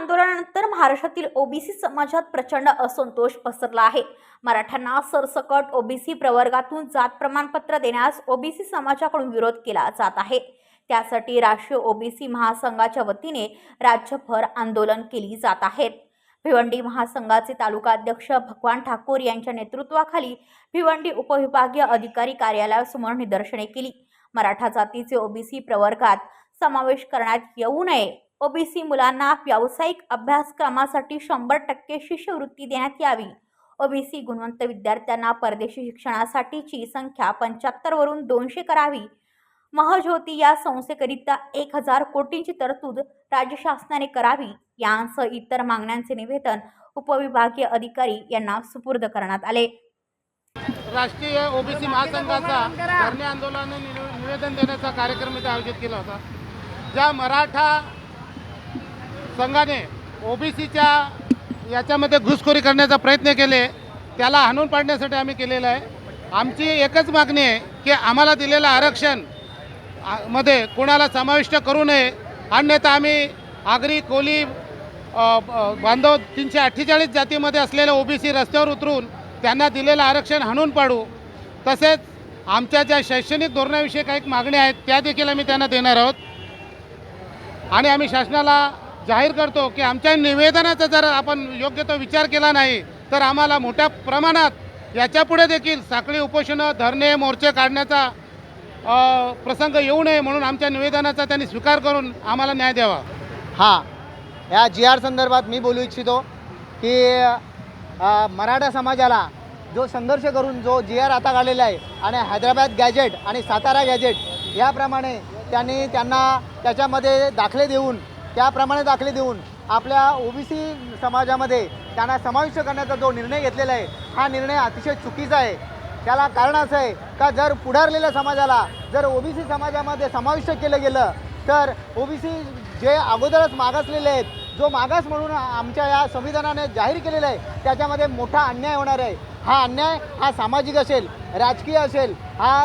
आंदोलनानंतर महाराष्ट्रातील ओबीसी समाजात प्रचंड असंतोष पसरला आहे. मराठ्यांना सरसकट ओबीसी प्रवर्गातून जात प्रमाणपत्र देण्यास ओबीसी समाजाकडून विरोध केला जात आहे. त्यासाठी राष्ट्रीय ओबीसी महासंघाच्या वतीने राज्यभर आंदोलन केली जात आहेत भिवंडी महासंघाचे तालुका अध्यक्ष भगवान ठाकूर यांच्या नेतृत्वाखाली भिवंडी उपविभागीय अधिकारी कार्यालयासमोर निदर्शने केली. मराठा जातीचे ओबीसी प्रवर्गात समावेश करण्यात येऊ नये. ओबीसी मुलांना व्यावसायिक अभ्यासक्रमासाठी शंभर टक्के शिष्यवृत्ती देण्यात यावी. ओबीसी गुणवंत विद्यार्थ्यांना परदेशी शिक्षणासाठीची संख्या पंच्याहत्तरवरून दोनशे करावी. महज्योती या संस्थेकरिता एक हजार कोटींची तरतूद राज्य शासनाने करावी. यांसह इतर मागण्यांचे निवेदन उपविभागीय अधिकारी यांना सुपूर्द करण्यात आले. राष्ट्रीय ओबीसी महासंघाचा धरणे आंदोलन निवेदन देण्याचा कार्यक्रम इथे आयोजित केला होता. ज्या मराठा संघाने ओबीसीच्या याच्यामध्ये घुसखोरी करण्याचा प्रयत्न केले. त्याला हाणून पाडण्यासाठी आम्ही केलेलं आहे. आमची एकच मागणी आहे की आम्हाला दिलेलं आरक्षणमध्ये कोणाला समाविष्ट करू नये. अन्यथा आम्ही आगरी कोली बांधव तीनशे अठ्ठेचाळीस जातीमध्ये असलेल्या ओबीसी रस्त्यावर उतरून त्यांना दिलेलं आरक्षण हाणून पाडू. तसेच आमच्या ज्या शैक्षणिक धोरणाविषयी काही मागण्या आहेत त्या देखील आम्ही त्यांना देणार आहोत. आणि आम्ही शासनाला जाहीर करतो की आमच्या निवेदनाचा जर आपण योग्य तो विचार केला नाही तर आम्हाला मोठ्या प्रमाणात याच्यापुढे देखील साखळी उपोषणं धरणे मोर्चे काढण्याचा प्रसंग येऊ नये म्हणून आमच्या निवेदनाचा त्यांनी स्वीकार करून आम्हाला न्याय द्यावा. हां. या जी आर संदर्भात मी बोलू इच्छितो की मराठा समाजाला जो संघर्ष करून जो जी आर आता काढलेला आहे आणि हैदराबाद गॅजेट आणि सातारा गॅजेट याप्रमाणे त्यांनी त्यांना त्याच्यामध्ये दाखले देऊन त्याप्रमाणे दाखले देऊन आपल्या ओबीसी समाजामध्ये त्यांना समाविष्ट करण्याचा जो निर्णय घेतलेला आहे हा निर्णय अतिशय चुकीचा आहे. त्याला कारण असं आहे का जर पुढारलेल्या समाजाला जर ओबीसी समाजामध्ये समाविष्ट केलं गेलं तर ओबीसी जे अगोदरच मागासलेले आहेत जो मागास म्हणून आमच्या या संविधानाने जाहीर केलेला आहे त्याच्यामध्ये मोठा अन्याय होणार आहे. हा अन्याय हा सामाजिक असेल राजकीय असेल हा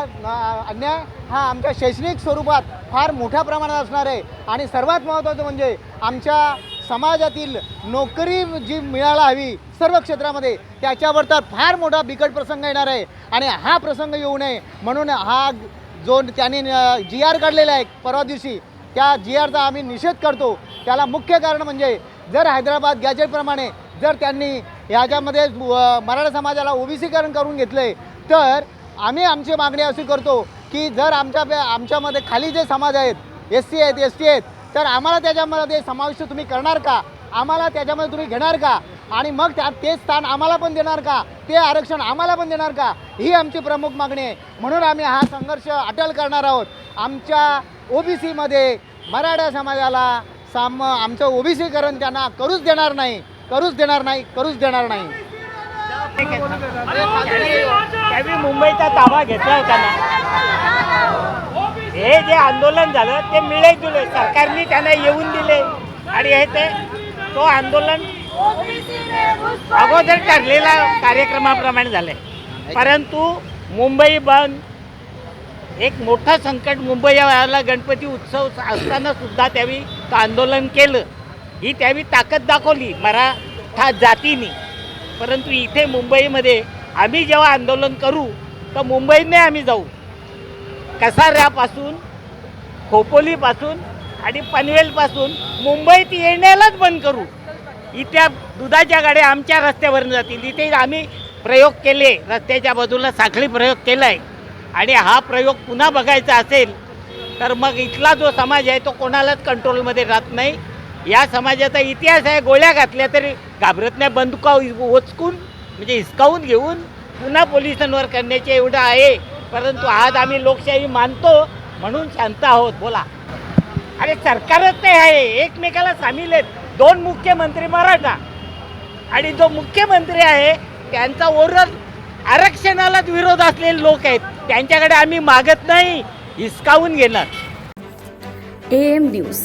अन्याय हा आमच्या शैक्षणिक स्वरूपात फार मोठ्या प्रमाणात असणार आहे. आणि सर्वात महत्त्वाचं म्हणजे आमच्या समाजातील नोकरी जी मिळायला हवी सर्व क्षेत्रामध्ये त्याच्यावर तर फार मोठा बिकट प्रसंग येणार आहे. आणि हा प्रसंग येऊ नये म्हणून हा जो त्यांनी जी आर काढलेला आहे परवा दिवशी त्या जी आरचा आम्ही निषेध करतो. त्याला मुख्य कारण म्हणजे जर हैदराबाद गॅजेटप्रमाणे जर त्यांनी ह्याच्यामध्ये मराठा समाजाला ओबीसीकरण करून घेतलं आहे तर आम्ही आमची मागणी अशी करतो की जर आमच्या आमच्यामध्ये खाली जे समाज आहेत एस सी आहेत एस टी आहेत तर आम्हाला त्याच्यामध्ये समाविष्ट तुम्ही करणार का? आम्हाला त्याच्यामध्ये तुम्ही घेणार का? आणि मग त्या ते स्थान आम्हाला पण देणार का? ते आरक्षण आम्हाला पण देणार का? ही आमची प्रमुख मागणी आहे. म्हणून आम्ही हा संघर्ष अटल करणार आहोत. आमच्या ओ बी सीमध्ये मराठा समाजाला साम आमचं ओबीसीकरण त्यांना करूच देणार नाही. करूच देणार नाही करूच देणार नाही. त्यावेळी मुंबईचा ताबा घेतला होता ना. हे जे आंदोलन झालं ते मिळे जुळे सरकारने त्यांना येऊन दिले. आणि हे ते तो आंदोलन अगोदर ठरलेल्या कार्यक्रमाप्रमाणे झालंय परंतु मुंबई बंद एक मोठं संकट मुंबई गणपती उत्सव असताना सुद्धा त्यावेळी आंदोलन केलं. ही त्यावेळी ताकद दाखवली मराठा जातीने. परंतु इथे मुंबईमध्ये आम्ही जेव्हा आंदोलन करू तर मुंबईने आम्ही जाऊ. कसाऱ्यापासून खोपोलीपासून आणि पनवेलपासून मुंबईत येण्यालाच बंद करू. इथे दुधाच्या गाड्या आमच्या रस्त्यावरून जातील. इथे आम्ही प्रयोग केले रस्त्याच्या बाजूला साखळी प्रयोग केला आहे आणि हा प्रयोग पुन्हा बघायचा असेल तर मग इथला जो समाज आहे तो कोणालाच कंट्रोलमध्ये राहत नाही. या समाजाचा इतिहास आहे गोळ्या घातल्या तरी घाबरत नाही बंदुका ओचकून म्हणजे हिसकावून घेऊन पुन्हा पोलिसांवर करण्याचे एवढं आहे. परंतु आज आम्ही लोकशाही मानतो म्हणून शांत आहोत. बोला. अरे सरकारच ते आहे. एकमेकाला सामील आहेत. दोन मुख्यमंत्री मराठा. आणि जो मुख्यमंत्री आहे त्यांचा ओरल आरक्षणालाच विरोध असलेले लोक आहेत. त्यांच्याकडे आम्ही मागत नाही. हिसकावून घेणार. A M news.